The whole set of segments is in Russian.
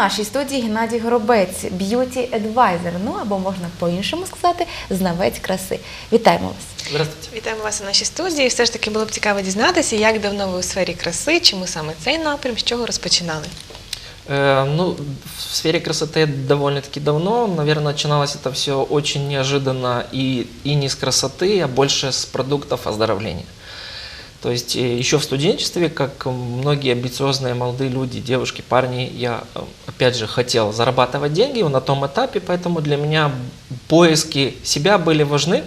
нашій студії Геннадій Горобець, б'юті адвайзер, ну або можна по-іншому сказати, знавець краси. Вітаємо вас. Здравствуйте. Вітаємо вас у нашій студії. Все ж таки було б цікаво дізнатися, як давно ви у сфері краси, чому саме цей напрям, з чого розпочинали. Э, ну, в сфере красоты довольно-таки давно. Наверное, начиналось это все очень неожиданно и, и не с красоты, а больше с продуктов оздоровления. То есть э, еще в студенчестве, как многие амбициозные молодые люди, девушки, парни, я э, опять же хотел зарабатывать деньги на том этапе, поэтому для меня поиски себя были важны.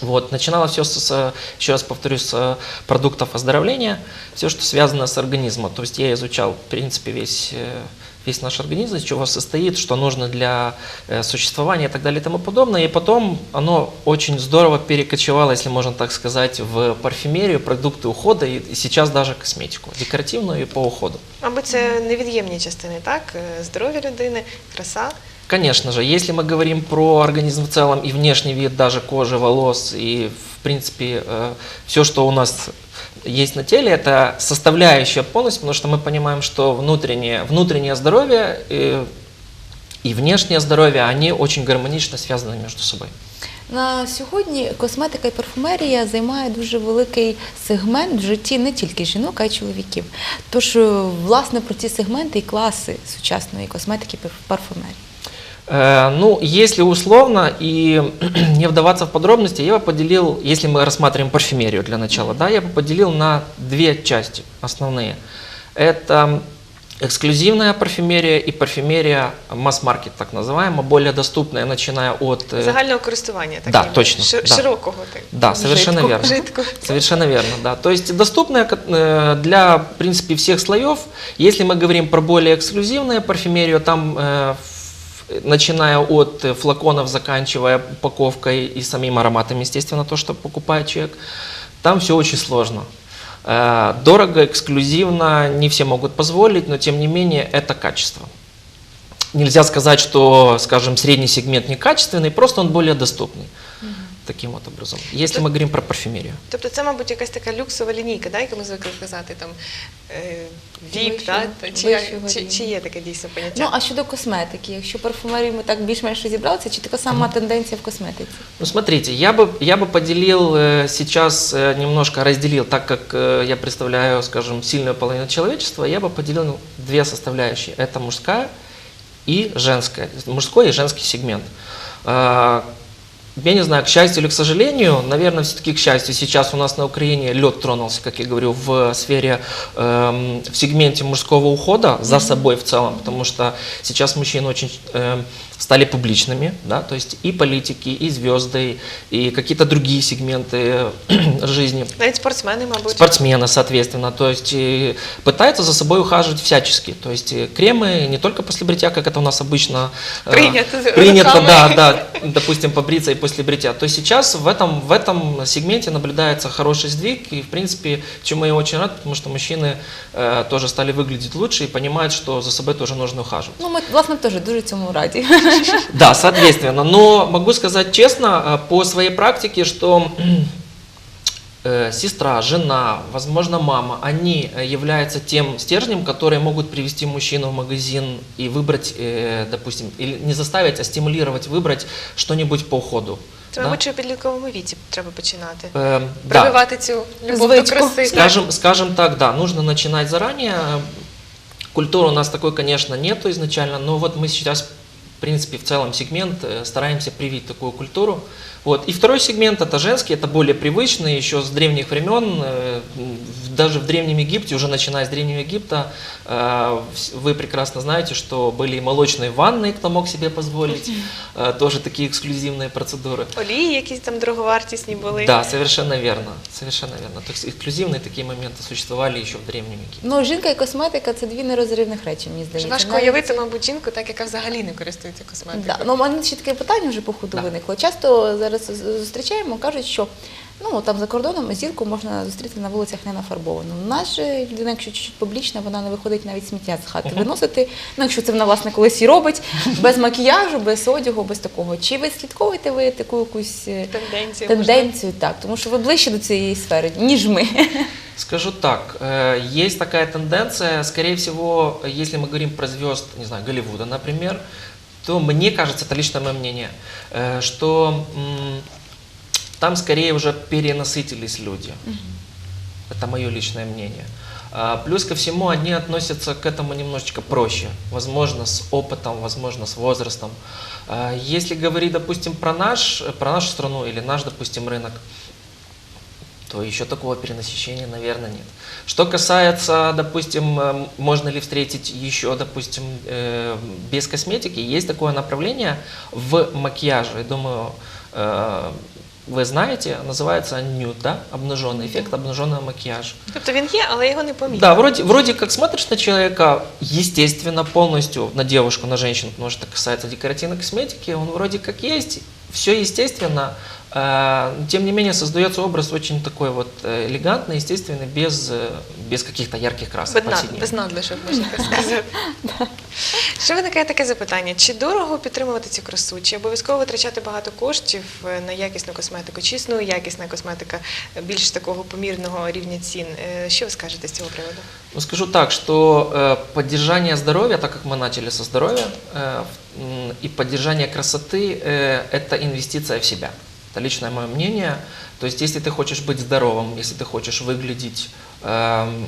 Вот, начиналось все, с, с, еще раз повторюсь, с э, продуктов оздоровления, все, что связано с организмом. То есть я изучал, в принципе, весь, э, весь наш организм, из чего состоит, что нужно для э, существования и так далее и тому подобное. И потом оно очень здорово перекочевало, если можно так сказать, в парфюмерию, продукты ухода и, и сейчас даже косметику, декоративную и по уходу. Мабуть, це невід'ємні частини, так? Е, Здоров'я людини, краса. Конечно же, если мы говорим про организм в целом и внешний вид даже кожи, волос и, в принципе, все, что у нас есть на теле, это составляющая полностью, потому что мы понимаем, что внутреннее, внутреннее здоровье и, и внешнее здоровье, они очень гармонично связаны между собой. На сьогодні косметика і парфумерія займає дуже великий сегмент в житті не тільки жінок, а й чоловіків. Тож, е, власне, про ці сегменти і класи сучасної косметики і парфумерії. Э, Ну, если условно и не вдаваться в подробности, я бы поделил, если мы рассматриваем парфюмерию для начала, да, я бы поделил на две части основные. Это эксклюзивная парфюмерия и парфюмерия масс-маркет, так называемая, более доступная, начиная от... э, Загального користування, так Да, ніби, точно, ши- да. широкого. Так. Да, совершенно Жидко. верно. Жидко. Совершенно верно, да. То есть доступная э, для, в принципе, всех слоев. Если мы говорим про более эксклюзивную парфюмерию, там ф- начиная от флаконов, заканчивая упаковкой и самим ароматом, естественно, то, что покупает человек, там все очень сложно. Э, Дорого, эксклюзивно, не все могут позволить, но тем не менее это качество. Нельзя сказать, что, скажем, средний сегмент некачественный, просто он более доступный Таким вот образом. Если мы говорим про парфюмерию. Тобто це, мабуть, якась така люксова лінійка, да, яку ми звикли казати, там, е, віп, Вищого- да? Та чи, вищого чи, рівня. чи є таке дійсно поняття? Ну а щодо косметики, якщо парфумерію ми так більш-менш розібралися, чи така сама тенденція в косметиці? Ну, смотрите, я бы, я бы поделил э, сейчас, э, немножко разделил, так как э, я представляю, скажем, сильную половину человечества, я бы поделил на две составляющие. Это мужская и женская, мужской и женский сегмент. я не знаю, к счастью или к сожалению, наверное, все-таки к счастью, сейчас у нас на Украине лед тронулся, как я говорю, в сфере, эм, в сегменте мужского ухода за собой в целом, потому что сейчас мужчины очень эм, стали публичными, да, то есть и политики, и звезды, и какие-то другие сегменты э, жизни. Навіть спортсмени, мабуть. Спортсмены, соответственно, то есть э, пытаются за собой ухаживать всячески. То есть э, кремы не только после бритья, как это у нас обычно э, Принято, принято, руками. да, да, допустим, побриться и после бритья. То сейчас в этом, в этом сегменте наблюдается хороший сдвиг, и, в принципе, чему я очень рад, потому что мужчины э, тоже стали выглядеть лучше и понимают, что за собой тоже нужно ухаживать. Ну, ми власне теж дуже цьому раді. Да, соответственно. Но могу сказать честно, э, по своей практике, что э, сестра, жена, возможно, мама, они э, являются тем стержнем, которые могут привести мужчину в магазин и выбрать, э, допустим, или не заставить, а стимулировать выбрать что-нибудь по уходу. Це, да? мабуть, що у підлітковому віці треба починати. Э, да. Прививати цю любов Звичку. до краси. Скажем, скажем так, да, нужно начинать заранее. Культуры у нас такой, конечно, нету изначально, но вот мы сейчас, в принципе, в целом сегмент э, стараемся привить такую культуру. Вот. И второй сегмент это женский, это более привычный, еще с древних времен, э, в- даже в Древнем Египте, уже начиная с Древнего Египта, э, вс- вы прекрасно знаете, что были и молочные ванны, кто мог себе позволить, э, тоже такие эксклюзивные процедуры. Олії якісь там дороговартісні були. Да, совершенно верно, совершенно верно. То есть эксклюзивные такие моменты существовали еще в Древнем Египте. Ну, жінка і косметика це дві нерозривних речі, мені здається. Важко Навіть- уявити, мабуть, жінку, так яка взагалі не користується Косметикою. Да. Ну, у мене ще таке питання вже по ходу Да. виникло. Часто зараз зустрічаємо, кажуть, що ну там за кордоном зірку можна зустріти на вулицях не нафарбовану. У нас же людина, якщо чуть-чуть публічна, вона не виходить навіть сміття з хати виносити. Ну, якщо це вона власне колись і робить, без макіяжу, без одягу, без такого. Чи ви слідковуєте ви таку якусь е, Тенденція. тенденцію? Так, тому що ви ближче до цієї сфери, ніж ми. Скажу так, есть такая тенденция, скорее всего, если мы говорим про звезд, не знаю, Голливуда, например, то мне кажется, это личное мое мнение, э, что там скорее уже перенасытились люди. Это мое личное мнение. А, Плюс ко всему, они относятся к этому немножечко проще. Возможно, с опытом, возможно, с возрастом. А, Если говорить, допустим, про, наш, про нашу страну или наш, допустим, рынок, то еще такого перенасыщения, наверное, нет. Что касается, допустим, э, можно ли встретить еще, допустим, э, без косметики, есть такое направление в макияже. Я думаю, э, вы знаете, называется нюд, да, обнаженный эффект обнаженного макияжа. Тобто він є, але його не помітно. Да, вроде, вроде как смотришь на человека, естественно, полностью, на девушку, на женщину, потому что это касается декоративной косметики, он вроде как есть, все естественно, э, тем не менее создается образ очень такой вот э, элегантный, естественный, без, э, без каких-то ярких красок Без, над, повседневных. без надлишок, можна так сказати. Ще виникає таке запитання: чи дорого підтримувати цю красу, чи обов'язково витрачати багато коштів е, на якісну косметику, чи існує якісна косметика е, більш такого помірного рівня цін? Е, Що ви скажете з цього приводу? Ну, скажу так, что э, поддержание здоровья, так как мы начали со здоровья, э, в- м, и поддержание красоты э, – это инвестиция в себя. Это личное мое мнение. То есть, если ты хочешь быть здоровым, если ты хочешь выглядеть эм,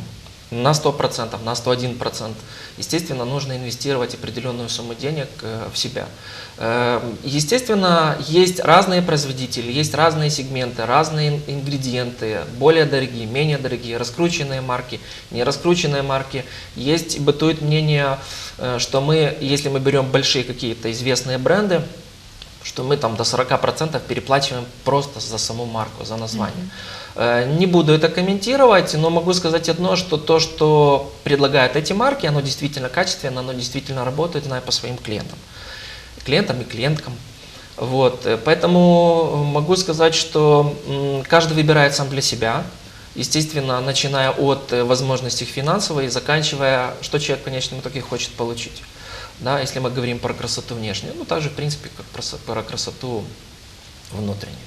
на 100%, на 101%, естественно, нужно инвестировать определенную сумму денег э, в себя. Э, Естественно, есть разные производители, есть разные сегменты, разные ин- ингредиенты, более дорогие, менее дорогие, раскрученные марки, не раскрученные марки. Есть, бытует мнение, э, что мы, если мы берем большие какие-то известные бренды, что мы там до 40% переплачиваем просто за саму марку, за название. Э, Не буду это комментировать, но могу сказать одно, что то, что предлагают эти марки, оно действительно качественно, оно действительно работает, знаю по своим клиентам. Клиентам и клиенткам. Вот, э, поэтому могу сказать, что каждый выбирает сам для себя, естественно, начиная от э, возможностей финансовой и заканчивая, что человек в конечном итоге хочет получить. Да, если мы говорим про красоту внешнюю, ну также, в принципе, как про, про красоту внутреннюю.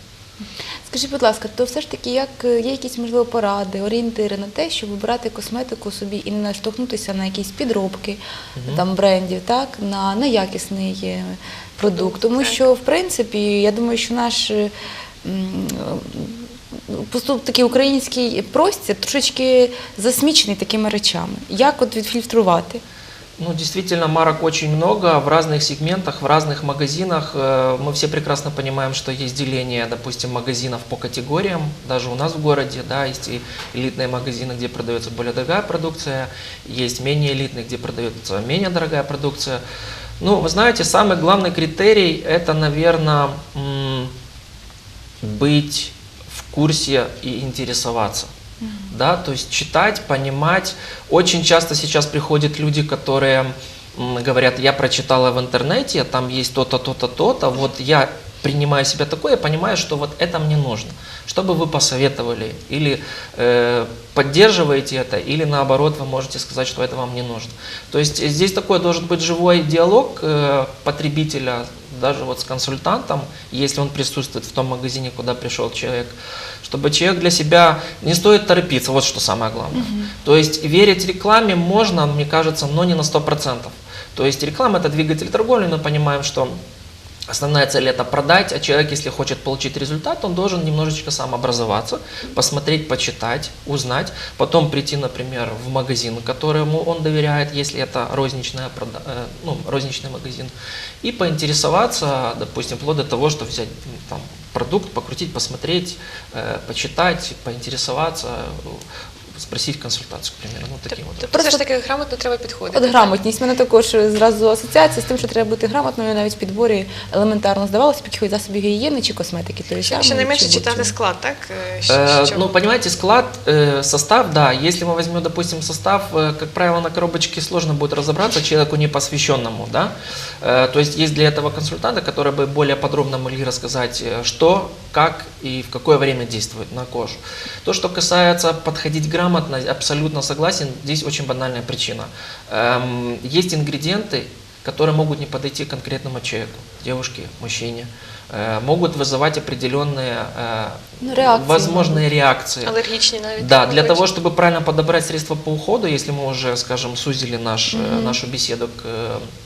Скажіть, будь ласка, то все ж таки, як е, є якісь можливо поради, орієнтири на те, щоб вибирати косметику собі і не наштовхнутися на якісь підробки там брендів, так на неякісний е, продукт. Тому так. що, в принципі, я думаю, що наш е, поступ такий український простір трошечки засмічений такими речами. Як от відфільтрувати? Ну, действительно, марок очень много в разных сегментах, в разных магазинах. Э, Мы все прекрасно понимаем, что есть деление, допустим, магазинов по категориям. Даже у нас в городе, да, есть и элитные магазины, где продается более дорогая продукция, есть менее элитные, где продается менее дорогая продукция. Ну, вы знаете, самый главный критерий – это, наверное, быть в курсе и интересоваться. Да, то есть читать, понимать. Очень часто сейчас приходят люди, которые говорят, я прочитала в интернете, там есть то-то, то-то, то-то, вот я принимаю себя такое, я понимаю, что вот это мне нужно. Что бы вы посоветовали? Или э, поддерживаете это, или наоборот вы можете сказать, что это вам не нужно. То есть здесь такой должен быть живой диалог э, потребителя, даже вот с консультантом, если он присутствует в том магазине, куда пришел человек, чтобы человек для себя не стоит торопиться, вот что самое главное. То есть верить рекламе можно, мне кажется, но не на 100%. То есть реклама это двигатель торговли, мы понимаем, что Основная цель это продать, а человек, если хочет получить результат, он должен немножечко сам образоваться, посмотреть, почитать, узнать, потом прийти, например, в магазин, которому он доверяет, если это розничная, э, ну, розничный магазин, и поинтересоваться, допустим, вплоть до того, что взять там, продукт, покрутить, посмотреть, э, почитать, поинтересоваться, спросить консультацию, к примеру, ну таким вот. Тобто все ж таки грамотно треба підходити. От грамотність. У мене також зразу асоціація з тим, що треба бути грамотною навіть в підборі елементарно здавалося б якихось засобів гігієни чи косметики. Тої самої, Щонайменше чи читати будь-чого. склад, так? Е, що- Э, що ну, ви- понимаете, склад, э, состав, да. Если мы возьмем, допустим, состав, э, как правило, на коробочке сложно будет разобраться человеку непосвященному, да. Э, то есть есть для этого консультанты, которые бы более подробно могли рассказать, э, что, как и в какое время действует на кожу. То, что касается подходить грамотно, абсолютно согласен. Здесь очень банальная причина. Эм, есть ингредиенты, которые могут не подойти конкретному человеку, девушке, мужчине, э, могут вызывать определенные э, Ну, реакции, возможные реакции. Алергічні навіть. Да, так, для бачите. того, чтобы правильно подобрать средства по уходу, если мы уже, скажем, сузили наш, э, нашу беседу к, э, к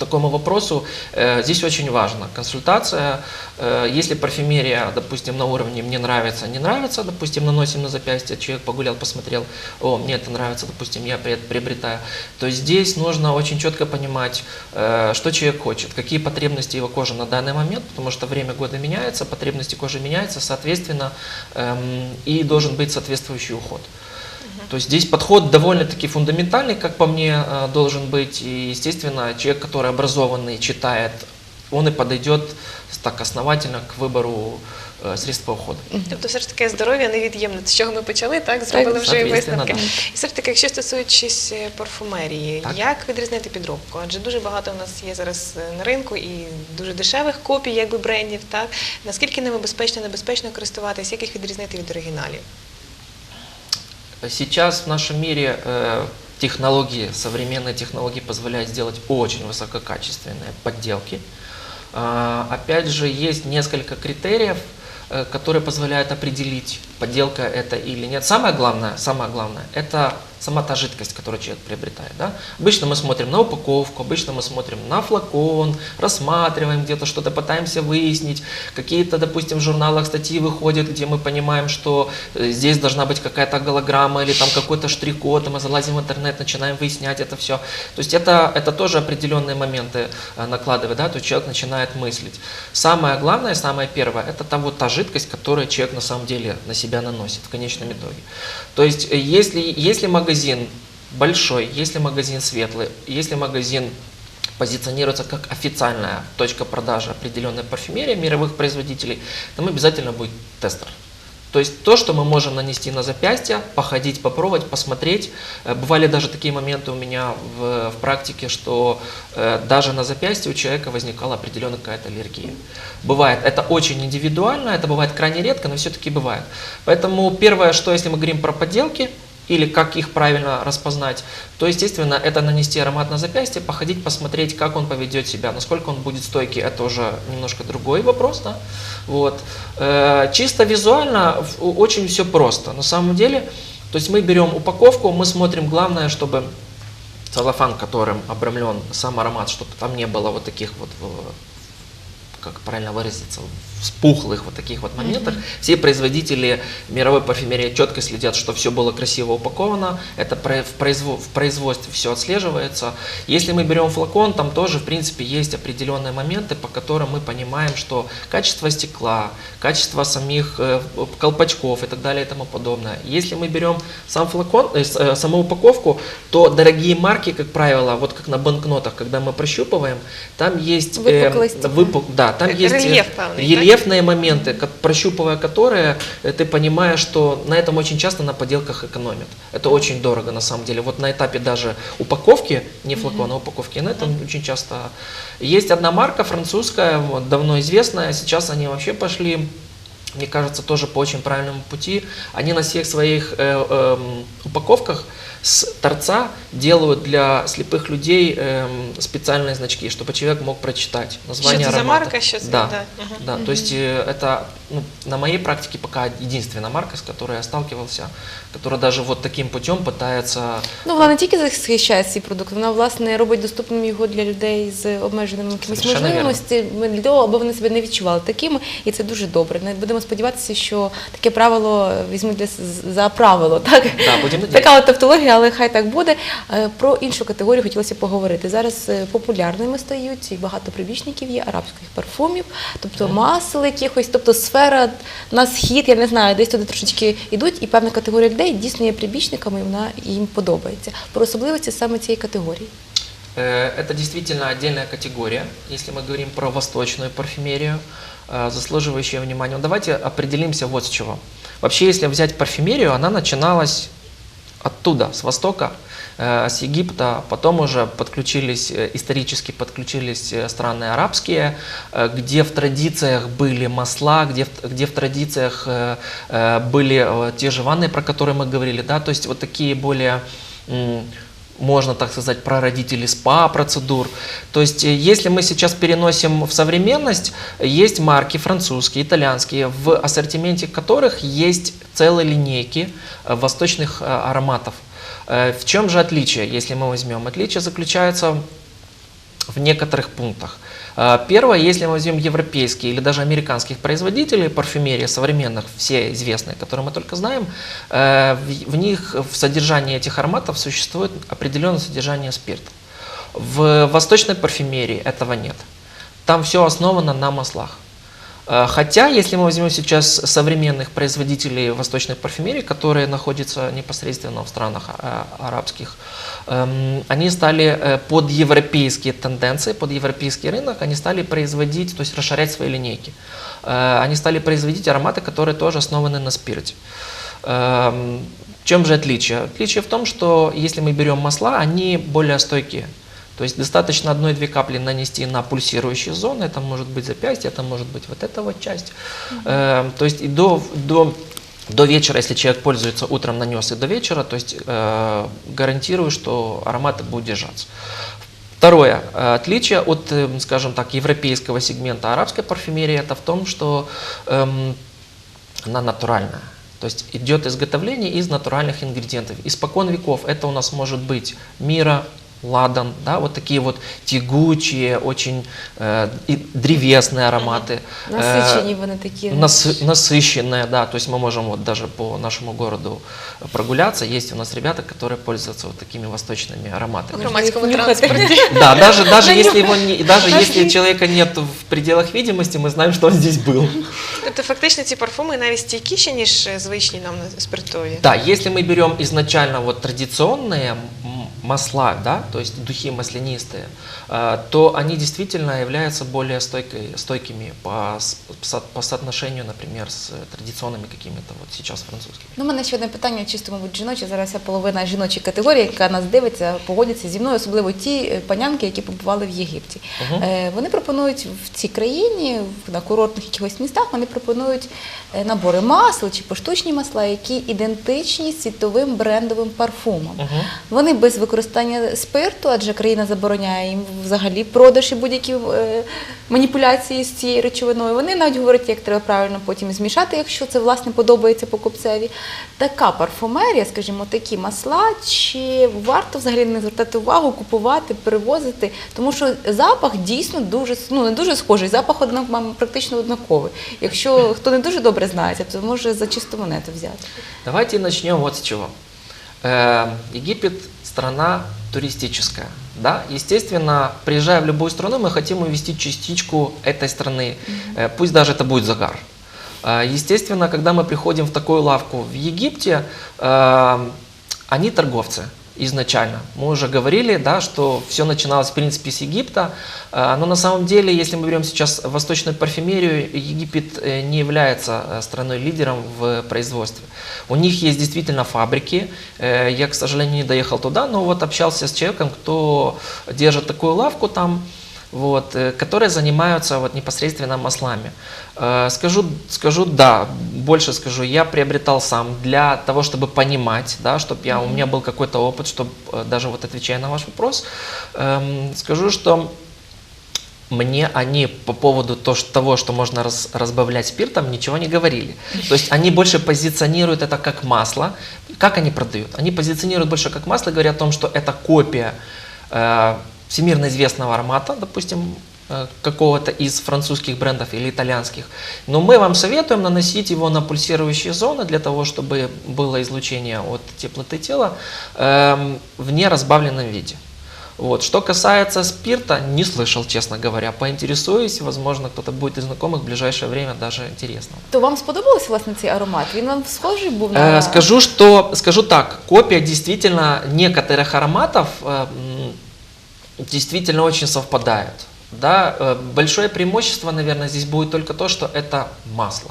такому вопросу, э, здесь очень важно консультация. Э, Если парфюмерия, допустим, на уровне «мне нравится», «не нравится», допустим, наносим на запястье, человек погулял, посмотрел, о, мне это нравится, допустим, я при- приобретаю, то здесь нужно очень четко понимать, э, что человек хочет, какие потребности его кожи на данный момент, потому что время года меняется, потребности кожи меняются, соответственно, эм, и должен быть соответствующий уход. То есть здесь подход довольно-таки фундаментальный, как по мне, э, должен быть. И, естественно, человек, который образованный, читает, он и подойдет так основательно к выбору э, средств по уходу. Тобто, все ж таки здоров'я невід'ємне. З чого ми почали, так зробили вже і соответственно, висновки. да. І все ж таки, якщо стосуючись е, парфумерії, Так. як відрізнити підробку? Адже дуже багато у нас є зараз е, на ринку і дуже дешевих копій, якби брендів. Так наскільки ними безпечно, небезпечно користуватись, як їх відрізнити від оригіналів? Сейчас в нашем мире э, технологии, современные технологии позволяют сделать очень высококачественные подделки. А, Опять же, есть несколько критериев, э, которые позволяют определить, подделка это или нет. Самое главное, самое главное, это сама та жидкость, которую человек приобретает. Да? Обычно мы смотрим на упаковку, обычно мы смотрим на флакон, рассматриваем где-то что-то, пытаемся выяснить. Какие-то, допустим, в журналах статьи выходят, где мы понимаем, что э, здесь должна быть какая-то голограмма или там какой-то штрих-код, мы залазим в интернет, начинаем выяснять это все. То есть это, это тоже определенные моменты э, накладывает, да, то есть человек начинает мыслить. Самое главное, самое первое, это та вот та жидкость, которую человек на самом деле на себя наносит в конечном итоге. То есть э, если, если магазин большой, если магазин светлый, если магазин позиционируется как официальная точка продажи определенной парфюмерии мировых производителей, там обязательно будет тестер. То есть то, что мы можем нанести на запястье, походить, попробовать, посмотреть. Э, Бывали даже такие моменты у меня в, в практике, что э, даже на запястье у человека возникала определенная какая-то аллергия. Бывает, это очень индивидуально, это бывает крайне редко, но все-таки бывает. Поэтому первое, что если мы говорим про подделки, или как их правильно распознать, то, естественно, это нанести аромат на запястье, походить, посмотреть, как он поведет себя, насколько он будет стойкий, это уже немножко другой вопрос, да? Вот. Э, Чисто визуально очень все просто. На самом деле, то есть мы берем упаковку, мы смотрим, главное, чтобы целлофан, которым обрамлен сам аромат, чтобы там не было вот таких вот, э, как правильно выразиться, вспухлых вот таких вот моментах. Все производители мировой парфюмерии четко следят, что все было красиво упаковано, это в, произво- в производстве все отслеживается. Если мы берем флакон, там тоже, в принципе, есть определенные моменты, по которым мы понимаем, что качество стекла, качество самих э, колпачков и так далее и тому подобное. Если мы берем сам флакон, э, э, саму упаковку, то дорогие марки, как правило, вот как на банкнотах, когда мы прощупываем, там есть э, Выпуклости. выпук- да, там есть э, рельеф певный, рельефные моменты, прощупывая которые, э, ты понимаешь, что на этом очень часто на поделках экономят. Это очень дорого на самом деле. Вот на этапе даже упаковки, не флакона, а упаковки, на этом очень часто. Есть одна марка французская, вот, давно известная, сейчас они вообще пошли мне кажется, тоже по очень правильному пути. Они на всех своих э, эм, упаковках с торца делают для слепых людей эм, специальные значки, чтобы человек мог прочитать название Что это за аромата. марка? Что это, да, да. Мгм. да. То есть э, это ну, на моей практике пока единственная марка, с которой я сталкивался, которая даже вот таким путем пытается Ну, вона не тільки захищає свій продукт, вона власне робить доступним його для людей з обмеженими якимись Совершенно вірно. можливостями для того, аби вони себе не відчували такими, і це дуже добре. Не будемо сподіватися, що таке правило візьмуть для с- за правило. Так Да, будемо надіятися. така от тавтологія, але хай так буде. Е, Про іншу категорію хотілося поговорити. Зараз е, популярними стають і багато прибічників є арабських парфумів, тобто масел якихось, тобто сфера на схід, я не знаю, десь туди трошечки йдуть, і певна категорія людей дійсно є прибічниками, і вона їм подобається. Про особливості саме цієї категорії. Э, Это действительно отдельная категория, если мы говорим про восточную парфюмерию, э, заслуживающая внимания. Ну, давайте определимся вот с чего. Вообще, если взять парфюмерию, она начиналась оттуда, с Востока, э, с Египта, потом уже подключились, э, исторически подключились э, страны арабские, где в традициях были масла, где где в традициях были те же ванны, про которые мы говорили, да, то есть вот такие более можно, так сказать, прародители СПА-процедур. То есть, э, если мы сейчас переносим в современность, есть марки французские, итальянские, в ассортименте которых есть целые линейки э, восточных э, ароматов. В чем же отличие, если мы возьмем? Отличие заключается в некоторых пунктах. Э, Первое, если мы возьмем европейские или даже американских производителей парфюмерии современных, все известные, которые мы только знаем, э, в них в содержании этих ароматов существует определенное содержание спирта. В восточной парфюмерии этого нет. Там все основано на маслах. Э, Хотя, если мы возьмем сейчас современных производителей восточной парфюмерии, которые находятся непосредственно в странах э, арабских, эм, они стали э, под европейские тенденции, под европейский рынок, они стали производить, то есть расширять свои линейки. Э, Они стали производить ароматы, которые тоже основаны на спирте. Эм, В чем же отличие? Отличие в том, что если мы берем масла, они более стойкие. То есть достаточно одной-две капли нанести на пульсирующие зоны, это может быть запястье, это может быть вот эта вот часть. Э, то есть и до, до, до вечера, если человек пользуется утром, нанес и до вечера, то есть э, гарантирую, что ароматы будут держаться. Второе э, отличие от, э, скажем так, европейского сегмента арабской парфюмерии, это в том, что эм, она натуральная. То есть идет изготовление из натуральных ингредиентов. Испокон веков это у нас может быть мира, ладан, да, вот такие вот тягучие, очень э, и древесные ароматы. Э, Насичені вони такі. Насы- насыщенная, да, то есть мы можем вот даже по нашему городу прогуляться, есть у нас ребята, которые пользуются вот такими восточными У ароматами. громадському їх нюхати. транспорті. Да, даже, даже если его не, даже если человека нет в пределах видимости, мы знаем, что он здесь был. Тобто, фактично, ці парфуми навіть стійкіші, ніж е, звичні нам на- спиртові. Да, если мы берем изначально вот традиционные м, масла, да, то есть духи маслянистые, э, то они действительно являются более стойкой, стойкими по, с- со- по соотношению, например, с традиционными какими-то вот сейчас французскими. Ну, у мене ще одне питання, чисто, мабуть, жіноче. Зараз вся половина жіночої категорії, яка нас дивиться, погодиться зі мною, особливо ті е, панянки, які побували в Єгипті. Мгм. Е, Вони пропонують в цій країні, в- на курортних якихось містах, вони пропонують е, набори масел чи поштучні масла, які ідентичні світовим брендовим парфумам. Мгм. Вони без використання спирту, адже країна забороняє їм взагалі продаж і будь-які е, маніпуляції з цією речовиною. Вони навіть говорять, як треба правильно потім змішати, якщо це власне подобається покупцеві. Така парфумерія, скажімо, такі масла, чи варто взагалі не звертати увагу, купувати, перевозити, тому що запах дійсно дуже ну не дуже схожий. Запах однак практично однаковий. Якщо хто не дуже добре знається, то може за чисту монету взяти. Давайте начнем вот с чего. Египет страна туристическая. Да? Естественно, приезжая в любую страну, мы хотим увезти частичку этой страны, Э, пусть даже это будет загар. Э, Естественно, когда мы приходим в такую лавку в Египте, э, они торговцы изначально. Мы уже говорили, да, что все начиналось в принципе с Египта, э, но на самом деле, если мы берем сейчас восточную парфюмерию, Египет э, не является э, страной-лидером в производстве. У них есть действительно фабрики. Я, к сожалению, не доехал туда, но вот общался с человеком, кто держит такую лавку там, вот, э, которые занимаются вот непосредственно маслами. Э, Скажу, скажу, да, больше скажу, я приобретал сам для того, чтобы понимать, да, чтобы я, у меня был какой-то опыт, чтобы даже вот отвечая на ваш вопрос, эм, скажу, что мне они по поводу того, что можно раз- разбавлять спиртом, ничего не говорили. То есть они больше позиционируют это как масло. Как они продают? Они позиционируют больше как масло, говорят о том, что это копия э, всемирно известного аромата, допустим, э, какого-то из французских брендов или итальянских. Но мы вам советуем наносить его на пульсирующие зоны для того, чтобы было излучение от теплоты тела эм, в неразбавленном виде. Вот. Что касается спирта, не слышал, честно говоря. Поинтересуюсь, возможно, кто-то будет из знакомых в ближайшее время даже интересно. То вам сподобався власне цей аромат? Він вам схожий був на Э, Скажу, что, скажу так, копия действительно некоторых ароматов э, действительно очень совпадают. Да? Э, Большое преимущество, наверное, здесь будет только то, что это масло.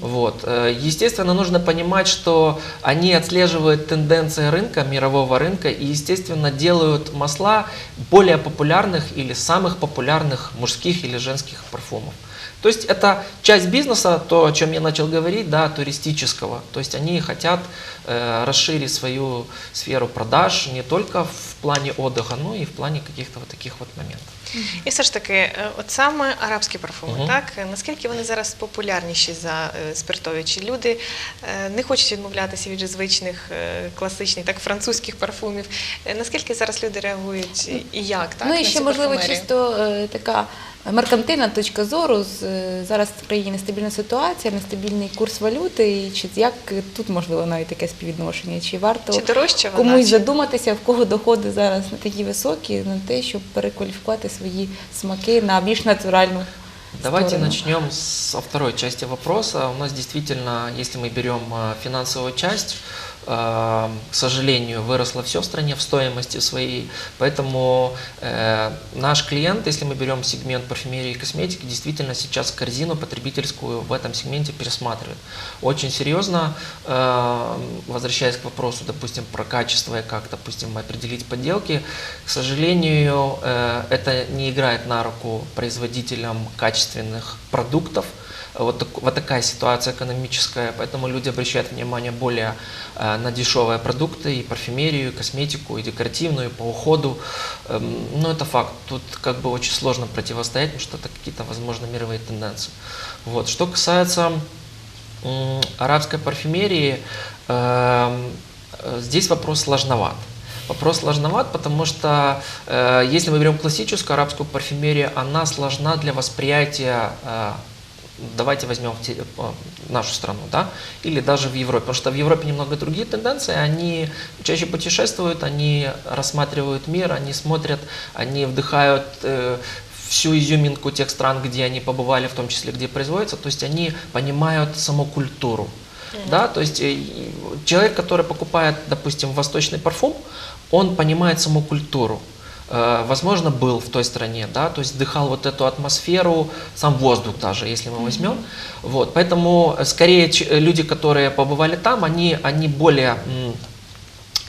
Вот. Э, Естественно, нужно понимать, что они отслеживают тенденции рынка, мирового рынка, и, естественно, делают масла более популярных или самых популярных мужских или женских парфумов. То есть это часть бизнеса, то, о чем я начал говорить, да, туристического. То есть они хотят расширить свою сферу продаж не только в плане отдыха, но и в плане каких-то вот таких вот моментов. І все ж таки, е, от саме арабські парфуми, Мгм. так наскільки вони зараз популярніші за е, спиртові? Чи люди е, не хочуть відмовлятися від звичних е, класичних, так французьких парфумів? Наскільки зараз люди реагують і як так ну і ще можливо чисто така меркантильна точка зору. З, зараз в країні нестабільна ситуація, нестабільний курс валюти. І чи як тут можливо навіть таке співвідношення? Чи варто Чи дорожча вона? комусь чи- задуматися, в кого доходи зараз не такі високі, на те, щоб перекваліфікувати свої смаки на більш натуральну Давайте сторону? начнем со второй части вопроса. У нас действительно, если мы берем э, финансовую часть, э, к сожалению, выросло все в стране в стоимости своей. Поэтому э, наш клиент, если мы берем сегмент парфюмерии и косметики, действительно сейчас корзину потребительскую в этом сегменте пересматривает. Очень серьезно, э, возвращаясь к вопросу, допустим, про качество и как, допустим, определить подделки, к сожалению, э, это не играет на руку производителям качественных продуктов. Вот, так- вот такая ситуация экономическая, поэтому люди обращают внимание более э, на дешевые продукты, и парфюмерию, и косметику, и декоративную, и по уходу. Эм, Но это факт. Тут как бы очень сложно противостоять, потому что это какие-то, возможно, мировые тенденции. Вот. Что касается м, арабской парфюмерии, э, здесь вопрос сложноват. Вопрос сложноват, потому что э, если мы берем классическую арабскую парфюмерию, она сложна для восприятия э, давайте возьмем э, нашу страну, да, или даже в Европе, потому что в Европе немного другие тенденции, они чаще путешествуют, они рассматривают мир, они смотрят, они вдыхают э, всю изюминку тех стран, где они побывали, в том числе, где производится, то есть они понимают саму культуру. Да, то есть э, человек, который покупает, допустим, восточный парфюм, он понимает саму культуру. Э, Возможно, был в той стране, да, то есть вдыхал вот эту атмосферу, сам воздух даже, если мы возьмем. Вот, поэтому э, скорее э, люди, которые побывали там, они, они более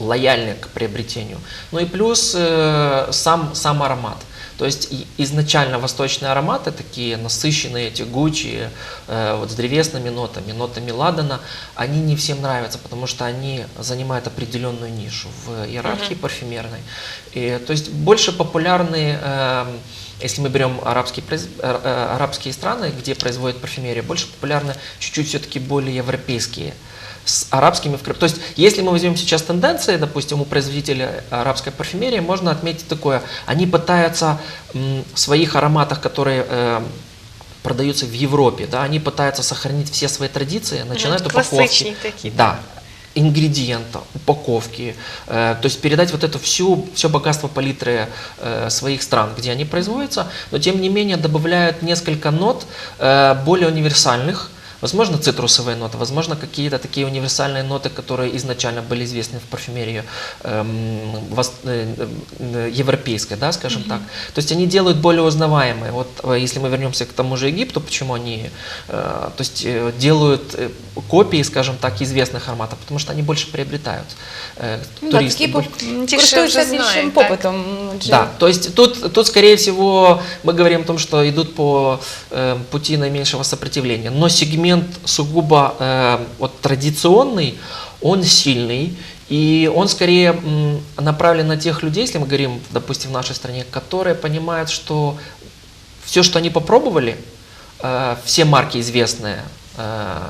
лояльны к приобретению. Ну и плюс э, сам, сам аромат. То есть изначально восточные ароматы, такие насыщенные, тягучие, э, вот с древесными нотами, нотами ладана, они не всем нравятся, потому что они занимают определенную нишу в иерархии парфюмерной. И, то есть больше популярны, эм, если мы берем арабские, э, э, арабские страны, где производят парфюмерию, больше популярны чуть-чуть все-таки более европейские с арабскими вкр- То есть, если мы возьмем сейчас тенденции, допустим, у производителя арабской парфюмерии, можно отметить такое. Они пытаются в своих ароматах, которые э, продаются в Европе, да, они пытаются сохранить все свои традиции, начиная от упаковки. Такие. Да, ингредиента, упаковки, э, то есть передать вот это всю, все богатство палитры э, своих стран, где они производятся, но тем не менее добавляют несколько нот э, более универсальных, Возможно, цитрусовые ноты, возможно, какие-то такие универсальные ноты, которые изначально были известны в парфюмерии эм, вос- э, э, европейской, да, скажем так. То есть они делают более узнаваемые. Вот э, если мы вернемся к тому же Египту, почему они э, то есть, э, делают э, копии, скажем так, известных ароматов, потому что они больше приобретают. Э, Ну, так, туристы такі больше- поп- Ті, що користуються вже знають, більшим так. попитом. адже Да, то есть тут, тут, скорее всего, мы говорим о том, что идут по э, пути наименьшего сопротивления. Но сегмент сугубо э, вот, традиционный, он сильный. И он скорее направлен на тех людей, если мы говорим, допустим, в нашей стране, которые понимают, что все, что они попробовали, э, все марки известные, э,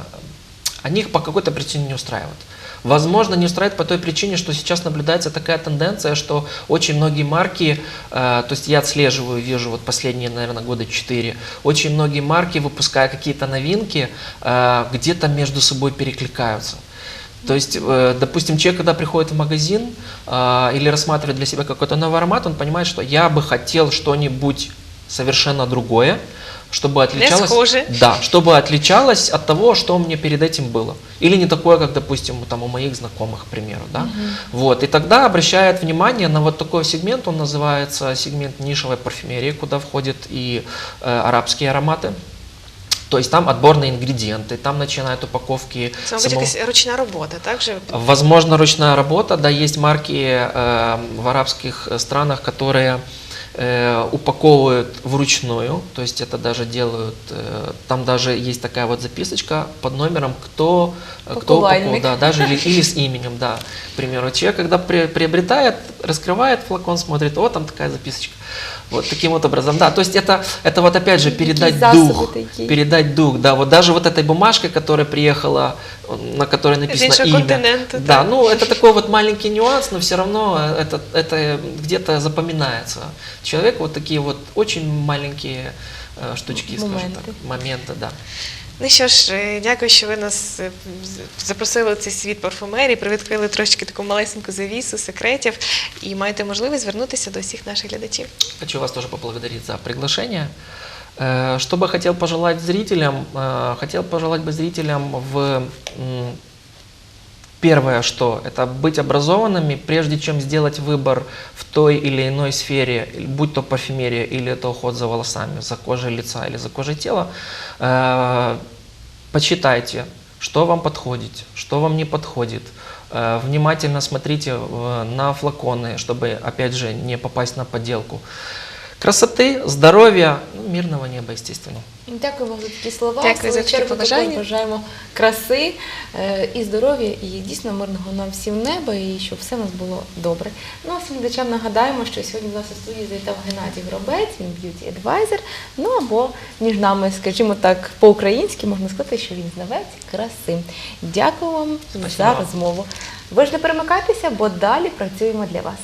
они их по какой-то причине не устраивают. Возможно, не устраивает по той причине, что сейчас наблюдается такая тенденция, что очень многие марки, э, то есть я отслеживаю, вижу вот последние, наверное, года 4, очень многие марки, выпуская какие-то новинки, э, где-то между собой перекликаются. То есть, э, допустим, человек, когда приходит в магазин или рассматривает для себя какой-то новый аромат, он понимает, что я бы хотел что-нибудь совершенно другое, чтобы отличалось, да, чтобы отличалось от того, что у меня перед этим было, или не такое, как, допустим, там у моих знакомых, к примеру, да, вот, и тогда обращает внимание на вот такой сегмент, он называется сегмент нишевой парфюмерии, куда входят и э, арабские ароматы, то есть там отборные ингредиенты, там начинают упаковки Це, мабуть, самого- якась ручна робота, так же? Возможно, ручная работа, да, есть марки э, в арабских э, странах, которые упаковывают вручную, то есть это даже делают, э, там даже есть такая вот записочка под номером, кто, э, кто упаковал, да, даже или, или с именем, да. К примеру, человек, когда при- приобретает, раскрывает флакон, смотрит, о, там такая записочка. Вот таким вот образом, да. То есть это, это вот опять же Такие передать дух, такі. передать дух, да. Вот даже вот этой бумажкой, которая приехала, э, на которой написано іншого имя. континенту, Да, так. ну это такой вот маленький нюанс, но все равно это, это где-то запоминается. Человек вот такие вот очень маленькие э, штучки, скажем Моменты. так, моменты, да. Ну що ж, е, дякую, що ви нас е, з- запросили в цей світ парфумерії, привідкрили трошки таку малесеньку завісу секретів і маєте можливість звернутися до всіх наших глядачів. Хочу вас тоже поблагодарить за приглашение. Э, Что бы хотел пожелать зрителям? Э, Хотел пожелать бы зрителям в Первое, что это быть образованными, прежде чем сделать выбор в той или иной сфере, будь то парфюмерия или это уход за волосами, за кожей лица или за кожей тела, э, почитайте, что вам подходит, что вам не подходит. Внимательно смотрите на флаконы, чтобы, опять же, не попасть на подделку. Красоты, здоровья, ну, мирного неба, естественно. Дякую вам за такі слова. Дякую за такі чергу побажання. бажаємо краси е, і здоров'я, і дійсно мирного нам всім неба, і щоб все у нас було добре. Ну а всім глядачам нагадаємо, що сьогодні в нас у студії завітав Геннадій Гробець, він б'юті адвайзер. Ну або між нами, скажімо так, по-українськи можна сказати, що він знавець краси. Дякую вам Спасибо за розмову. Ви ж не перемикайтеся, бо далі працюємо для вас.